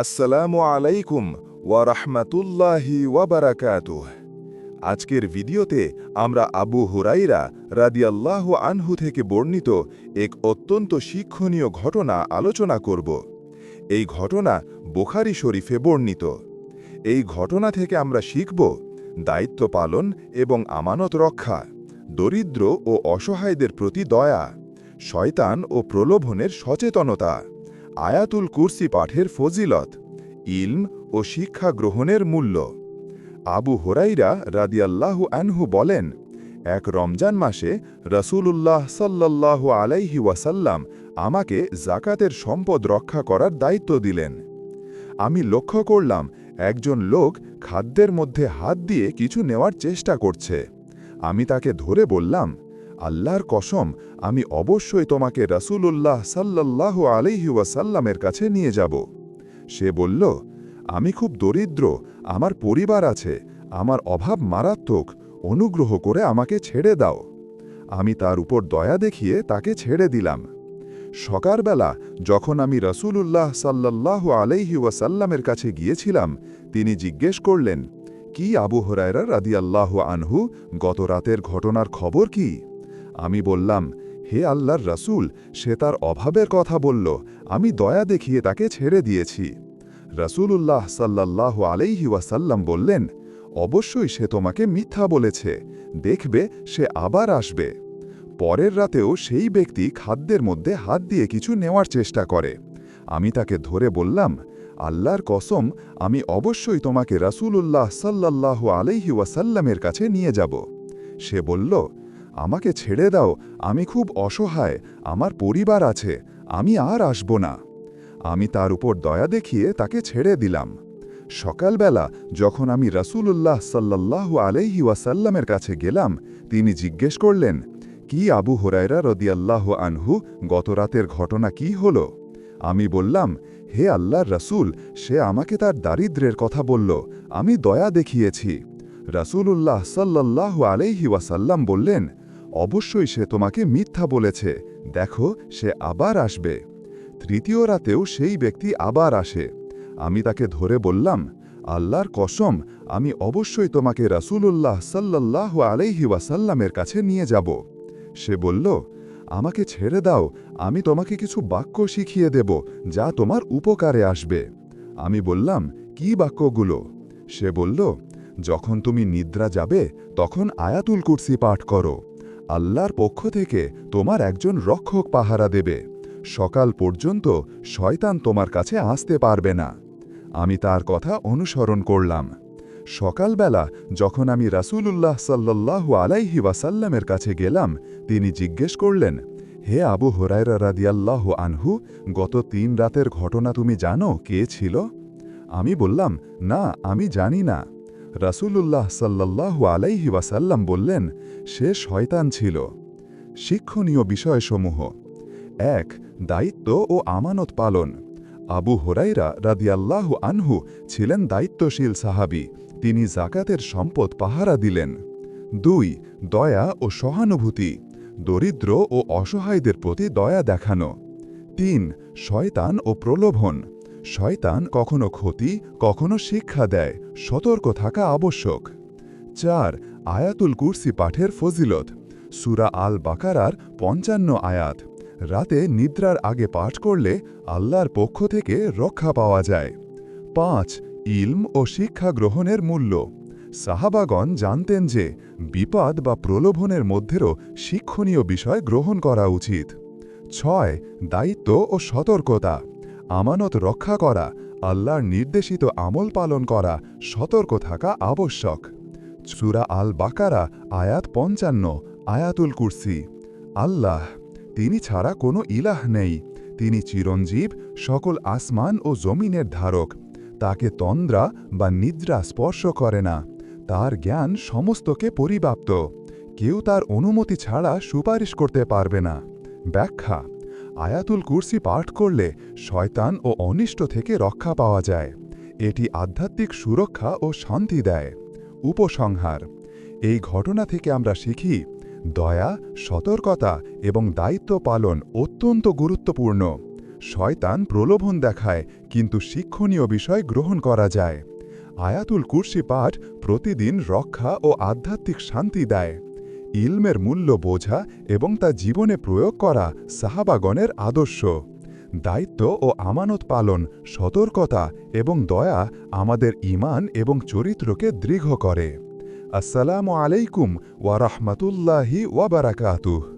আসসালামু আলাইকুম ওয়া রাহমাতুল্লাহি ওয়া বারাকাতুহ। আজকের ভিডিওতে আমরা আবু হুরাইরা রাদিয়াল্লাহু আনহু থেকে বর্ণিত এক অত্যন্ত শিক্ষণীয় ঘটনা আলোচনা করব। এই ঘটনা বুখারি শরীফে বর্ণিত। এই ঘটনা থেকে আমরা শিখব দায়িত্ব পালন এবং আমানত রক্ষা, দরিদ্র ও অসহায়দের প্রতি দয়া, শয়তান ও প্রলোভনের সচেতনতা। আয়াতুল কুরসি পাঠের ফজিলত, ইলম ও শিক্ষা গ্রহণের মূল্য। আবু হোরাইরা রাদিয়াল্লাহু আনহু বলেন, এক রমজান মাসে রসূলুল্লাহ সাল্লাল্লাহু আলাইহি ওয়াসাল্লাম আমাকে জাকাতের সম্পদ রক্ষা করার দায়িত্ব দিলেন। আমি লক্ষ্য করলাম একজন লোক খাদ্যের মধ্যে হাত দিয়ে কিছু নেওয়ার চেষ্টা করছে। আমি তাকে ধরে বললাম আল্লাহর কসম, আমি অবশ্যই তোমাকে রসূলুল্লাহ সাল্লাল্লাহু আলাইহি ওয়াসাল্লামের কাছে নিয়ে যাব। সে বলল, আমি খুব দরিদ্র, আমার পরিবার আছে, আমার অভাব মারাত্মক, অনুগ্রহ করে আমাকে ছেড়ে দাও। আমি তার উপর দয়া দেখিয়ে তাকে ছেড়ে দিলাম। সকালবেলা যখন আমি রসূলুল্লাহ সাল্লাল্লাহু আলাইহি ওয়াসাল্লামের কাছে গিয়েছিলাম, তিনি জিজ্ঞেস করলেন, কি আবু হরায়রা রাদিয়াল্লাহু আনহু? গত রাতের ঘটনার খবর কি? আমি বললাম, হে আল্লাহর রাসূল, সে তার অভাবের কথা বলল, আমি দয়া দেখিয়ে তাকে ছেড়ে দিয়েছি। রসূলুল্লাহ সাল্লাল্লাহু আলাইহি ওয়াসাল্লাম বললেন, অবশ্যই সে তোমাকে মিথ্যা বলেছে, দেখবে সে আবার আসবে। পরের রাতেও সেই ব্যক্তি খাদ্যের মধ্যে হাত দিয়ে কিছু নেওয়ার চেষ্টা করে। আমি তাকে ধরে বললাম, আল্লাহর কসম, আমি অবশ্যই তোমাকে রাসূলুল্লাহ সাল্লাল্লাহু আলাইহি ওয়াসাল্লামের কাছে নিয়ে যাব। সে বলল আমাকে ছেড়ে দাও, আমি খুব অসহায়, আমার পরিবার আছে, আমি আর আসব না। আমি তার উপর দয়া দেখিয়ে তাকে ছেড়ে দিলাম। সকালবেলা যখন আমি রাসূলুল্লাহ সাল্লাল্লাহু আলাইহি ওয়াসাল্লামের কাছে গেলাম, তিনি জিজ্ঞেস করলেন, কি আবু হোরায়রা রদিয়াল্লাহ আনহু, গত রাতের ঘটনা কি হল? আমি বললাম, হে আল্লাহর রাসূল, সে আমাকে তার দারিদ্রের কথা বলল, আমি দয়া দেখিয়েছি। রাসূলুল্লাহ সাল্লাল্লাহু আলাইহি ওয়াসাল্লাম বললেন অবশ্যই সে তোমাকে মিথ্যা বলেছে। দেখো, সে আবার আসবে। তৃতীয় রাতেও সেই ব্যক্তি আবার আসে। আমি তাকে ধরে বললাম, আল্লাহর কসম, আমি অবশ্যই তোমাকে রাসূলুল্লাহ সাল্লাল্লাহু আলাইহি ওয়াসাল্লামের কাছে নিয়ে যাব। সে বলল, আমাকে ছেড়ে দাও, আমি তোমাকে কিছু বাক্য শিখিয়ে দেব, যা তোমার উপকারে আসবে। আমি বললাম, কি বাক্যগুলো? সে বলল, যখন তুমি নিদ্রা যাবে, তখন আয়াতুল কুরসি পাঠ করো। আল্লাহর পক্ষ থেকে তোমার একজন রক্ষক পাহারা দেবে। সকাল পর্যন্ত শয়তান তোমার কাছে আসতে পারবে না। আমি তার কথা অনুসরণ করলাম। সকালবেলা যখন আমি রাসূলুল্লাহ সাল্লাল্লাহু আলাইহি ওয়াসাল্লামের কাছে গেলাম, তিনি জিজ্ঞেস করলেন, হে আবু হরাইরা রাদিয়াল্লাহ আনহু, গত তিন রাতের ঘটনা তুমি জানো কে ছিল? আমি বললাম, না, আমি জানি না। রাসূলুল্লাহ সাল্লাল্লাহু আলাইহি ওয়াসাল্লাম বললেন সে শয়তান ছিল। শিক্ষণীয় বিষয়সমূহ। এক, দায়িত্ব ও আমানত পালন। আবু হোরাইরা রাদিয়াল্লাহু আনহু ছিলেন দায়িত্বশীল সাহাবি। তিনি জাকাতের সম্পদ পাহারা দিলেন। দুই, দয়া ও সহানুভূতি, দরিদ্র ও অসহায়দের প্রতি দয়া দেখানো। তিন, শয়তান ও প্রলোভন। শয়তান কখনো ক্ষতি, কখনো শিক্ষা দেয়, সতর্ক থাকা আবশ্যক। চার আয়াতুল কুরসি পাঠের ফজিলত, সুরা আল বাকারার পঞ্চান্ন আয়াত। রাতে নিদ্রার আগে পাঠ করলে আল্লাহর পক্ষ থেকে রক্ষা পাওয়া যায়। পাঁচ, ইলম ও শিক্ষা গ্রহণের মূল্য। সাহাবাগণ জানতেন যে বিপদ বা প্রলোভনের মধ্যেও শিক্ষণীয় বিষয় গ্রহণ করা উচিত। ছয়, দায়িত্ব ও সতর্কতা। আমানত রক্ষা করা, আল্লাহর নির্দেশিত আমল পালন করা, সতর্ক থাকা আবশ্যক। সুরা আল বাকারা আয়াত পঞ্চান্ন, আয়াতুল কুরসি। আল্লাহ, তিনি ছাড়া কোনো ইলাহ নেই। তিনি চিরঞ্জীব, সকল আসমান ও জমিনের ধারক। তাকে তন্দ্রা বা নিদ্রা স্পর্শ করে না। তার জ্ঞান সমস্তকে পরিব্যাপ্ত। কেউ তার অনুমতি ছাড়া সুপারিশ করতে পারবে না। ব্যাখ্যা, আয়াতুল কুরসি পাঠ করলে শয়তান ও অনিষ্ট থেকে রক্ষা পাওয়া যায়। এটি আধ্যাত্মিক সুরক্ষা ও শান্তি দেয়। উপসংহার। এই ঘটনা থেকে আমরা শিখি, দয়া, সতর্কতা এবং দায়িত্ব পালন অত্যন্ত গুরুত্বপূর্ণ। শয়তান প্রলোভন দেখায়, কিন্তু শিক্ষণীয় বিষয় গ্রহণ করা যায়। আয়াতুল কুরসি পাঠ প্রতিদিন রক্ষা ও আধ্যাত্মিক শান্তি দেয়। ইলমের মূল্য বোঝা এবং তা জীবনে প্রয়োগ করা সাহাবাগণের আদর্শ। দায়িত্ব ও আমানত পালন, সতর্কতা এবং দয়া আমাদের ইমান এবং চরিত্রকে দৃঢ় করে। আসসালামু আলাইকুম ওয়া রাহমাতুল্লাহি ওয়া বারাকাতুহু।